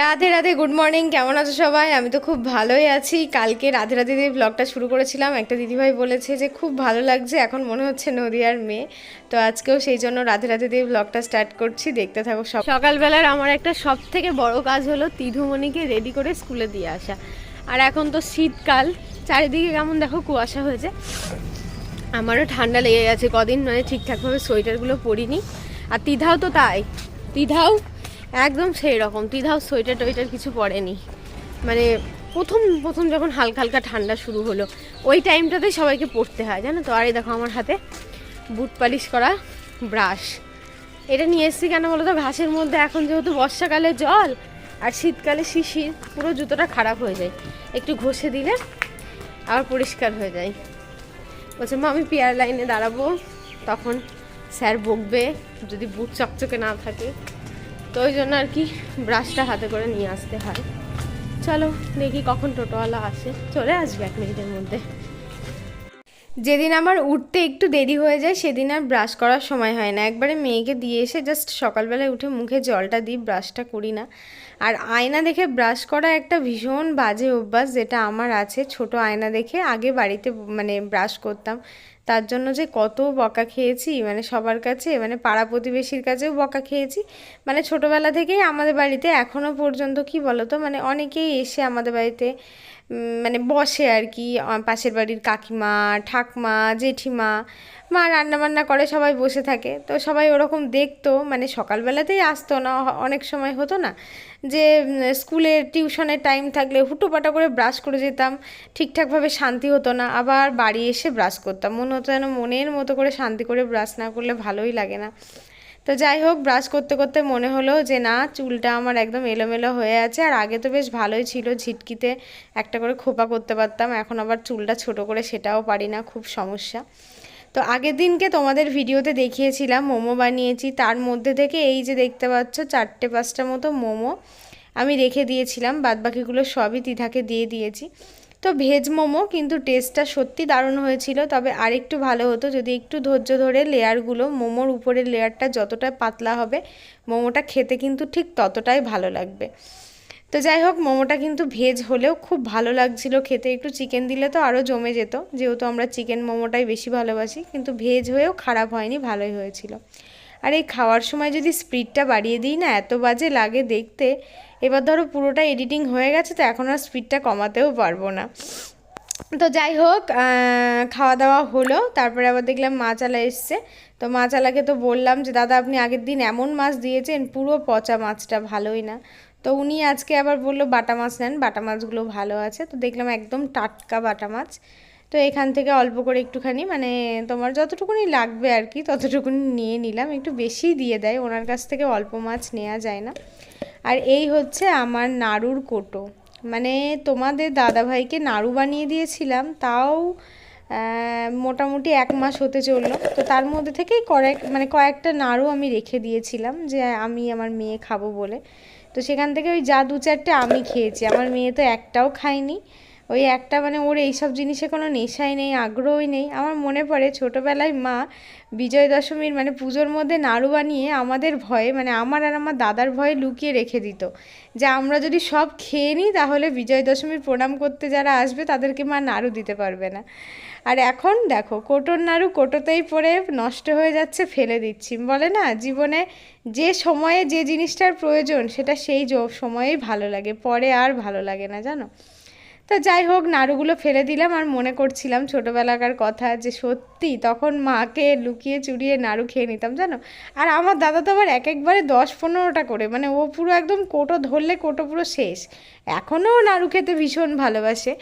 Radhe Radhe good morning কেমন আছো সবাই? আমি তো খুব ভালোই আছি। কালকে রাধে রাধে দিয়ে ব্লগটা শুরু করেছিলাম। একটা দিদিভাই বলেছে যে, খুব ভালো লাগছে, এখন মনে হচ্ছে নদিয়ার মেয়ে। তো আজকেও সেই জন্য রাধে রাধে দিয়ে ব্লগটা স্টার্ট করছি। দেখতে থাকো সব। সকালবেলার আমার একটা সব থেকে বড় কাজ হলো তিধুমণিকে রেডি করে স্কুলে দিয়ে আসা। আর এখন তো শীতকাল। চারিদিকে কেমন দেখো কুয়াশা হয়েছে। আমারও ঠান্ডা লেগে গেছে। কদিন মানে ঠিকঠাকভাবে সোয়েটারগুলো পরিনি। আর তিধাও তো তাই। তিধাও একদম সেই রকম তিধাও সোয়েটার টোয়েটার কিছু পরেনি। মানে প্রথম প্রথম যখন হালকা হালকা ঠান্ডা শুরু হলো, ওই টাইমটাতে সবাইকে পড়তে হয়, জানো তো? আর এই দেখো আমার হাতে বুট পালিশ করা ব্রাশ এটা নিয়ে এসেছি কেন বলো তো? ঘাসের মধ্যে এখন যেহেতু বর্ষাকালে জল, আর শীতকালে শিশির, পুরো জুতোটা খারাপ হয়ে যায়। একটু ঘষে দিলে আবার পরিষ্কার হয়ে যায়। বলছে, মা, আমি পেয়ার লাইনে দাঁড়াবো। তখন স্যার বকবে, যদি বুট চকচকে না থাকে। তো ওই জন্য আর কি ব্রাশটা হাতে করে নিয়ে আসতে হয়। চলো দেখি কখন টোটোওয়ালা আসে। চলে আসবে এক মিনিটের মধ্যে। যেদিন আমার উঠতে একটু দেরি হয়ে যায়, সেদিন আর ব্রাশ করার সময় হয় না। একবারে মেয়েকে দিয়ে এসে জাস্ট সকালবেলায় উঠে মুখে জলটা দিই ব্রাশটা করি না। আর আয়না দেখে ব্রাশ করা একটা ভীষণ বাজে অভ্যাস যেটা আমার আছে, ছোট আয়না দেখে। আগে বাড়িতে মানে ব্রাশ করতাম। তার জন্য যে কত বকা খেয়েছি মানে সবার কাছে মানে পাড়া প্রতিবেশীর কাছেও বকা খেয়েছি। মানে ছোটোবেলা থেকেই আমাদের বাড়িতে এখনও পর্যন্ত কি বলতো মানে অনেকেই এসে আমাদের বাড়িতে মানে বসে আর কি। পাশের বাড়ির কাকিমা, ঠাকমা, জেঠিমা মা রান্না বান্না করে সবাই বসে থাকে। তো সবাই ওরকম দেখতো মানে সকালবেলাতেই আসতো না অনেক সময় হতো না যে উম, স্কুলের টিউশনের টাইম থাকলে হুটোপাটা করে ব্রাশ করে যেতাম ঠিকঠাকভাবে শান্তি হতো না। আবার বাড়ি এসে ব্রাশ করতাম মনে হতো যেন মনের মতো করে শান্তি করে ব্রাশ না করলে ভালোই লাগে না। তো যাই হোক ব্রাশ করতে করতে মনে হলো যে না চুলটা আমার একদম এলোমেলো হয়ে আছে আর আগে তো বেশ ভালোই ছিল ঝিটকিতে একটা করে খোপা করতে পারতাম এখন আবার চুলটা ছোট করে সেটাও পারি না খুব সমস্যা। তো আগের দিনকে তোমাদের ভিডিওতে দেখিয়েছিলাম, মোমো বানিয়েছি। তার মধ্যে থেকে এই যে দেখতে পাচ্ছ, চারটে পাঁচটা মতো মোমো আমি রেখে দিয়েছিলাম। বাদবাকিগুলো সবই তিথাকে দিয়ে দিয়েছি। তো ভেজ মোমো কিন্তু টেস্টটা সত্যি দারুণ হয়েছিল, তবে আরেকটু ভালো হতো যদি একটু ধৈর্য ধরে লেয়ারগুলো, মোমোর উপরের লেয়ারটা যতটা পাতলা হবে, মোমোটা খেতে কিন্তু ঠিক ততটাই ভালো লাগবে। তো যাই হোক, মোমোটা কিন্তু ভেজ হলেও খুব ভালো লাগছিল খেতে। একটু চিকেন দিলে তো আরও জমে যেত। যেহেতু আমরা চিকেন মোমোটাই বেশি ভালোবাসি, কিন্তু ভেজ হয়েও খারাপ হয়নি, ভালোই হয়েছিল। আর এই খাওয়ার সময় যদি স্পিডটা বাড়িয়ে দিই না, এত বাজে লাগে দেখতে। এবার ধরো পুরোটা এডিটিং হয়ে গেছে, তো এখন আর স্পিডটা কমাতেও পারব না। তো যাই হোক খাওয়া দাওয়া হলো, তারপরে আবার দেখলাম মাছালা এসছে। তো মাছালাকে তো বললাম যে, দাদা, আপনি আগের দিন এমন মাছ দিয়েছেন, পুরো পচা মাছটা, ভালোই না। তো উনি আজকে আবার বলল বাটা মাছ নেন, বাটা মাছগুলো ভালো আছে। তো দেখলাম একদম টাটকা বাটা মাছ। তো এখান থেকে অল্প করে একটুখানি মানে তোমার যতটুকুনি লাগবে আর কি, ততটুকুনি নিয়ে নিলাম। একটু বেশি দিয়ে দেয়, ওনার কাছ থেকে অল্প মাছ নেওয়া যায় না। আর এই হচ্ছে আমার নাড়ুর কোটো। মানে তোমাদের দাদাভাইকে নাড়ু বানিয়ে দিয়েছিলাম, তাও মোটামুটি এক মাস হতে চলল। তো তার মধ্যে থেকেই কয়েক মানে কয়েকটা নাড়ু আমি রেখে দিয়েছিলাম যে আমি আমার মেয়ে খাব বলে। তো সেখান থেকে ওই যা দু চারটে আমি খেয়েছি। আমার মেয়ে তো একটাও খায়নি। ওই একটা মানে ওর এইসব জিনিসে কোনো নেশাই নেই, আগ্রহই নেই। আমার মনে পড়ে ছোটোবেলায় মা বিজয় দশমীর মানে পুজোর মধ্যে নাড়ু বানিয়ে আমাদের ভয়ে মানে আমার আর আমার দাদার ভয়ে লুকিয়ে রেখে দিত। যে আমরা যদি সব খেয়ে নিই তাহলে বিজয় দশমীর প্রণাম করতে যারা আসবে তাদেরকে মা নাড়ু দিতে পারবে না। আর এখন দেখো, কোটোর নাড়ু কোটোতেই পরে নষ্ট হয়ে যাচ্ছে, ফেলে দিচ্ছি। বলে না, জীবনে যে সময়ে যে জিনিসটার প্রয়োজন সেটা সেই সময়েই ভালো লাগে, পরে আর ভালো লাগে না, জানো? তো যাই হোক, নাড়ুগুলো ফেলে দিলাম আর মনে করছিলাম ছোটোবেলাকার কথা যে সত্যি তখন মাকে লুকিয়ে চুরিয়ে নাড়ু খেয়ে নিতাম, জানো? আর আমার দাদা তো আবার এক একবারে দশ পনেরোটা করে মানে ও পুরো একদম কোটো ধরলে কোটো পুরো শেষ। এখনও নাড়ু খেতে ভীষণ ভালোবাসে।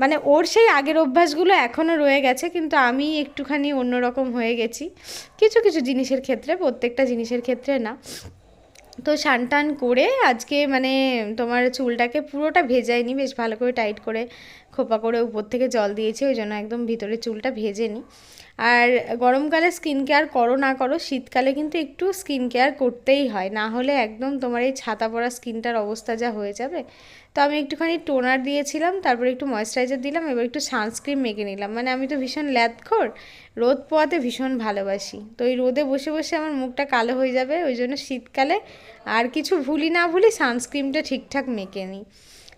মানে ওর সেই আগের অভ্যাসগুলো এখনও রয়ে গেছে, কিন্তু আমি একটুখানি অন্যরকম হয়ে গেছি। কিছু কিছু জিনিসের ক্ষেত্রে, প্রত্যেকটা জিনিসের ক্ষেত্রে না। তো সান টান করে আজকে মানে তোমার চুলটাকে পুরোটা ভেজাইনি বেশ ভালো করে টাইট করে খোপা করে উপর থেকে জল দিয়েছি, ওই জন্য একদম ভিতরে চুলটা ভেজে নিই আর গরমকালে স্কিন কেয়ার করো না করো, শীতকালে কিন্তু একটু স্কিন কেয়ার করতেই হয়, না হলে একদম তোমার এই ছাতা পড়া স্কিনটার অবস্থা যা হয়ে যাবে। তো আমি একটুখানি টোনার দিয়েছিলাম, তারপরে একটু ময়েশ্চারাইজার দিলাম, এবার একটু সানস্ক্রিন মেখে নিলাম। মানে আমি তো ভীষণ ল্যাদখোর, রোদ পোয়াতে ভীষণ ভালোবাসি। তো এই রোদে বসে বসে আমার মুখটা কালো হয়ে যাবে, ওই জন্য শীতকালে আর কিছু ভুলি না ভুলি সানস্ক্রিনটা ঠিকঠাক মেখে নিই।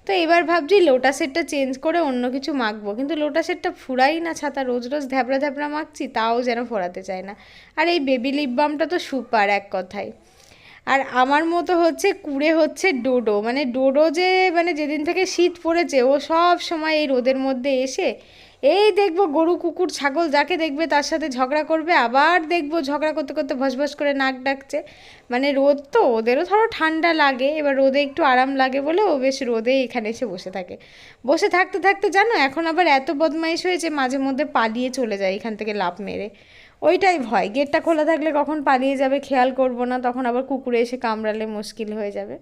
তো এবার ভাবছি লোটা সেটটা চেঞ্জ করে অন্য কিছু মাখবো। কিন্তু লোটা সেটটা ফুরাই না ছাতা, রোজ রোজ ধ্যাবড়া ধ্যাবড়া মাখছি, তাও যেন ফোরাতে চায় না। আর এই বেবি লিপ বামটা তো সুপার এক কথায়। আর আমার মতো হচ্ছে কুড়ে হচ্ছে ডোডো মানে ডোডো যে মানে যেদিন থেকে শীত পড়েছে, ও সব সময় এই রোদের মধ্যে এসে এই দেখব গরু, কুকুর, ছাগল যাকে দেখবে তার সাথে ঝগড়া করবে, আবার দেখব ঝগড়া করতে করতে ভসভস করে নাক ডাকছে। মানে রোদ তো, ওদেরও ধরো ঠান্ডা লাগে, এবার রোদে একটু আরাম লাগে বলে ও বেশ রোদে এখানে এসে বসে থাকে। বসে থাকতে থাকতে জানো, এখন আবার এত বদমাইশ হয়েছে, মাঝে মধ্যে পালিয়ে চলে যায় এখান থেকে লাভ মেরে। ওইটাই ভয়, গেটটা খোলা থাকলে কখন পালিয়ে যাবে খেয়াল করব না, তখন আবার কুকুরে এসে কামড়ালে মুশকিল হয়ে যাবে।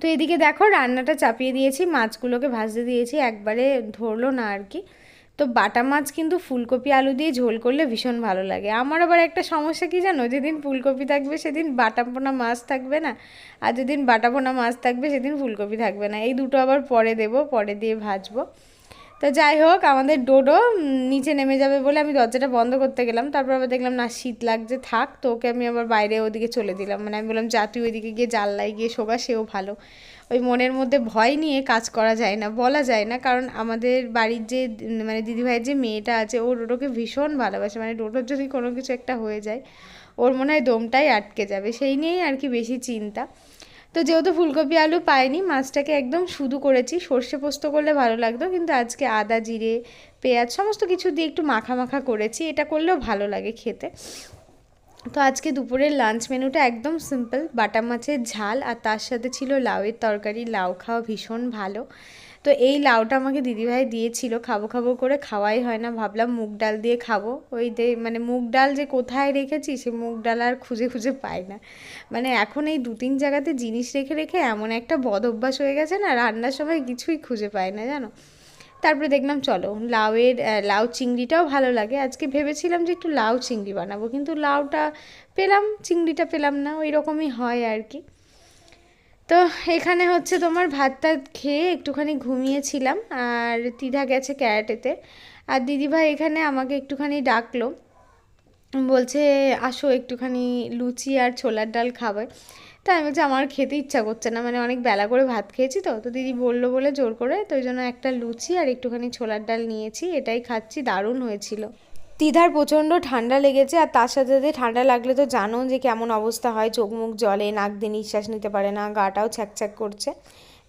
তো এদিকে দেখো রান্নাটা চাপিয়ে দিয়েছি, মাছগুলোকে ভাজতে দিয়েছি, একবারে ধরলো না আর কি। তো বাটা মাছ কিন্তু ফুলকপি, আলু দিয়ে ঝোল করলে ভীষণ ভালো লাগে। আমার আবার একটা সমস্যা কি জানো? যেদিন ফুলকপি থাকবে সেদিন বাটা পোনা মাছ থাকবে না, আর যেদিন বাটা পোনা মাছ থাকবে সেদিন ফুলকপি থাকবে না। এই দুটো আবার পরে দেবো, পরে দিয়ে ভাজবো। তো যাই হোক, আমাদের ডোডো নিচে নেমে যাবে বলে আমি দরজাটা বন্ধ করতে গেলাম। তারপর আবার দেখলাম, না, শীত লাগছে, থাক তো ওকে আমি আবার বাইরে ওদিকে চলে দিলাম। মানে আমি বললাম, যা, তুই ওইদিকে গিয়ে জানলায় গিয়ে শোগা সেও ভালো। ওই মনের মধ্যে ভয় নিয়ে কাজ করা যায় না, বলা যায় না। কারণ আমাদের বাড়ির যে মানে দিদিভাইয়ের যে মেয়েটা আছে, ও ডোডোকে ভীষণ ভালোবাসে। মানে ডোডোর যদি কোনো কিছু একটা হয়ে যায়, ওর মনে হয় দমটাই আটকে যাবে। সেই নিয়েই আর কি বেশি চিন্তা। তো যেহেতু ফুলকপি, আলু পাইনি, মাছটাকে একদম শুধু করেছি। সর্ষে পোস্ত করলে ভালো লাগতো, কিন্তু আজকে আদা, জিরে, পেঁয়াজ, সমস্ত কিছু দিয়ে একটু মাখা মাখা করেছি। এটা করলেও ভালো লাগে খেতে। তো আজকে দুপুরের লাঞ্চ মেনুটা একদম সিম্পল বাটা মাছের ঝাল আর তার সাথে ছিল লাউয়ের তরকারি, লাউ খাওয়া ভীষণ ভালো। তো এই লাউটা আমাকে দিদিভাই দিয়েছিল, খাব খাব করে, খাওয়াই হয় না, ভাবলাম মুগ ডাল দিয়ে খাব। ওই দে মানে মুগ ডাল যে কোথায় রেখেছি, সে মুগ ডাল আর খুঁজে খুঁজে পাই না। মানে এখন এই দু তিন জায়গাতে জিনিস রেখে রেখে এমন একটা বদ অভ্যাস হয়ে গেছে না, রান্নার সময় কিছুই খুঁজে পাই না, জানো? তারপরে দেখলাম, চলো, লাউয়ের লাউ চিংড়িটাও ভালো লাগে। আজকে ভেবেছিলাম যে একটু লাউ চিংড়ি বানাবো, কিন্তু লাউটা পেলাম, চিংড়িটা পেলাম না, ওই রকমই হয় আর কি। তো এখানে হচ্ছে তোমার ভাত টাত খেয়ে একটুখানি ঘুমিয়েছিলাম, আর তিধা গেছে ক্যারাটেতে। আর দিদিভাই এখানে আমাকে একটুখানি ডাকলো, বলছে, আসো একটুখানি লুচি আর ছোলার ডাল খাবে। তা আমি বলছি, আমার খেতে ইচ্ছা করছে না। মানে অনেক বেলা করে ভাত খেয়েছি তো তো দিদি বলল বলে জোর করে, তো ওই জন্য একটা লুচি আর একটুখানি ছোলার ডাল নিয়েছি, এটাই খাচ্ছি, দারুণ হয়েছিল। তিধার প্রচণ্ড ঠান্ডা লেগেছে আর তার সাথে সাথে ঠান্ডা লাগলে তো জানো যে কেমন অবস্থা হয়, চোখ মুখ জলে, নাক দিয়ে নিঃশ্বাস নিতে পারে না গাটাও ছ্যাক করছে।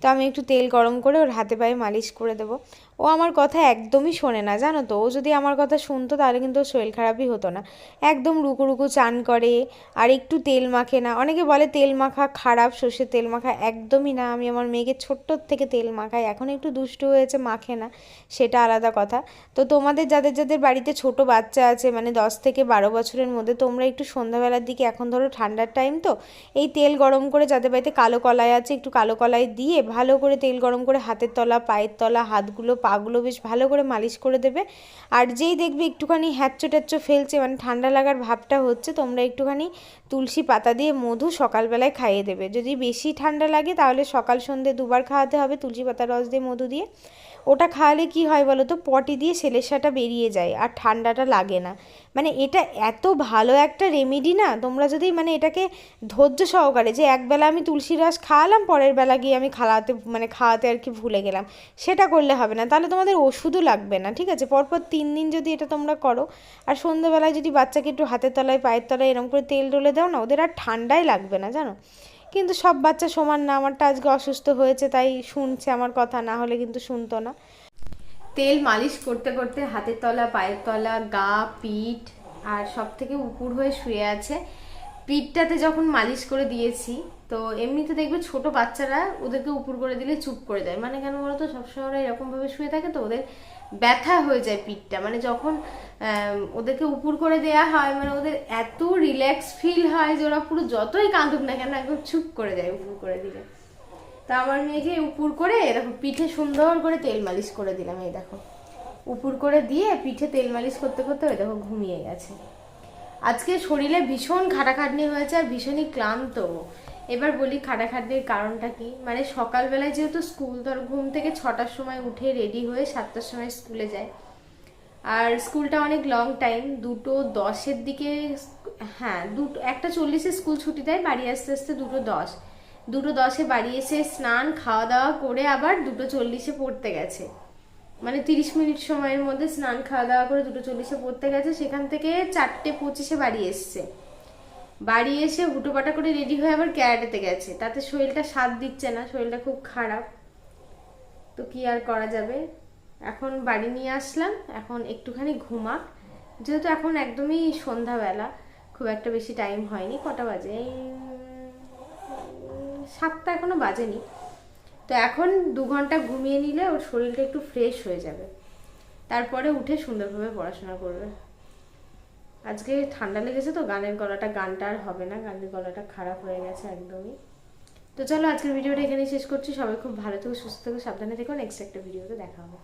তো আমি একটু তেল গরম করে ওর হাতে পায়ে মালিশ করে দেবো। ও আমার কথা একদমই শোনে না, জানো তো? ও যদি আমার কথা শুনতো তাহলে কিন্তু শরীর খারাপই হতো না। একদম রুকু রুকু চান করে আর একটু তেল মাখে না। অনেকে বলে তেল মাখা খারাপ, সর্ষের তেল মাখা একদমই না। আমি আমার মেয়েকে ছোট্টর থেকে তেল মাখাই, এখন একটু দুষ্টু হয়েছে, মাখে না, সেটা আলাদা কথা। তো তোমাদের যাদের যাদের বাড়িতে ছোট বাচ্চা আছে মানে দশ থেকে বারো বছরের মধ্যে, তোমরা একটু সন্ধ্যাবেলার দিকে, এখন ধরো ঠান্ডার টাইম তো, এই তেল গরম করে যাদের বাড়িতে কালো কলাই আছে, একটু কালো কলাই দিয়ে ভালো করে তেল গরম করে হাতের তলা, পায়ের তলা, হাতগুলো পাগুলো বেশ ভালো করে মালিশ করে দেবে। আর যেই দেখবে একটুখানি হ্যাচ্চো ট্যাচ্চো ফেলছে মানে ঠান্ডা লাগার ভাবটা হচ্ছে, তোমরা একটুখানি তুলসী পাতা দিয়ে মধু সকালবেলায় খাইয়ে দেবে। যদি বেশি ঠান্ডা লাগে তাহলে সকাল সন্ধে দুবার খাওয়াতে হবে তুলসী পাতা রস দিয়ে মধু দিয়ে। ওটা খাওয়ালে কি হয় বলো তো? পটি দিয়ে সেলেসাটা বেরিয়ে যায় আর ঠান্ডাটা লাগে না। মানে এটা এত ভালো একটা রেমেডি না, তোমরা যদি মানে এটাকে ধৈর্য সহকারে যে একবেলা আমি তুলসী রস খাওয়ালাম, পরের বেলা গিয়ে আমি খাওয়াতে মানে খাওয়াতে আর কি ভুলে গেলাম, সেটা করলে হবে না। তাহলে তোমাদের ওষুধও লাগবে না, ঠিক আছে? পরপর তিন দিন যদি এটা তোমরা করো, আর সন্ধ্যেবেলায় যদি বাচ্চাকে একটু হাতের তলায়, পায়ের তলায় এরকম করে তেল ডলে দাও না, ওদের আর ঠান্ডাই লাগবে না, জানো? কিন্তু সব বাচ্চা সমান না। আমারটা আজকে অসুস্থ হয়েছে, তাই শুনছে আমার কথা, না হলে কিন্তু শুনতো না। তেল মালিশ করতে করতে হাতের তলা, পায়ের তলা, গা, পিঠ, আর সব থেকে উপুর হয়ে শুয়ে আছে। পিঠটাতে যখন মালিশ করে দিয়েছি, তো এমনিতে দেখবে ছোট বাচ্চারা ওদেরকে উপর করে দিলে চুপ করে দেয় মানে কেন বলতো? সবসময় ওরা এরকমভাবে শুয়ে থাকে তো, ওদের ব্যথা হয়ে যায় পিঠটা। মানে যখন ওদেরকে উপর করে দেয়া হয় মানে ওদের এত রিল্যাক্স ফিল হয় যে ওরা পুরো যতই কাঁদুক না কেন একদম চুপ করে যায় উপর করে দিলে। তা আমার মেয়েকে উপুর করে, এরকম পিঠে সুন্দর করে তেল মালিশ করে দিলাম, এই দেখো। উপুর করে দিয়ে পিঠে তেল মালিশ করতে করতে ওই দেখো ঘুমিয়ে গেছে। আজকে শরীরে ভীষণ খাটাখাটনি হয়েছে আর ভীষণই ক্লান্ত। এবার বলি খাটাখাটনির কারণটা কি? মানে সকালবেলায় যেহেতু স্কুল, ধর ঘুম থেকে ছটার সময় উঠে রেডি হয়ে সাতটার সময় স্কুলে যায় আর স্কুলটা অনেক লং টাইম দুটো দশের দিকে হ্যাঁ দুটো, একটা চল্লিশে স্কুল ছুটি দেয়, বাড়ি আসতে আসতে দুটো দশ। দুটো দশে বাড়ি এসে স্নান, খাওয়া দাওয়া করে আবার দুটো চল্লিশে পড়তে গেছে। মানে তিরিশ মিনিট সময়ের মধ্যে স্নান খাওয়া দাওয়া করে দুটো চল্লিশে পড়তে গেছে, সেখান থেকে চারটে পঁচিশে বাড়ি এসছে। বাড়ি এসে হুটোপাটা করে রেডি হয়ে আবার ক্যারাটেতে গেছে। তাতে শরীরটা স্বাদ দিচ্ছে না, শরীরটা খুব খারাপ। তো কি আর করা যাবে? এখন বাড়ি নিয়ে আসলাম, এখন একটুখানি ঘুমাক। যেহেতু এখন একদমই সন্ধ্যাবেলা, খুব একটা বেশি টাইম হয়নি, কটা বাজে? সাতটা এখনও বাজেনি। তো এখন দু ঘণ্টা ঘুমিয়ে নিলে ওর শরীরটা একটু ফ্রেশ হয়ে যাবে। তারপরে উঠে সুন্দরভাবে পড়াশোনা করবে। আজকে ঠান্ডা লেগেছে তো, গানের গলাটা, গানটা আর হবে না, গানের গলাটা খারাপ হয়ে গেছে একদমই। তো চলো আজকের ভিডিওটা এখানেই শেষ করছি। সবাই খুব ভালো থেকো, সুস্থ থেকো, সাবধানে থেকো। নেক্সট একটা ভিডিওতে দেখা হবে।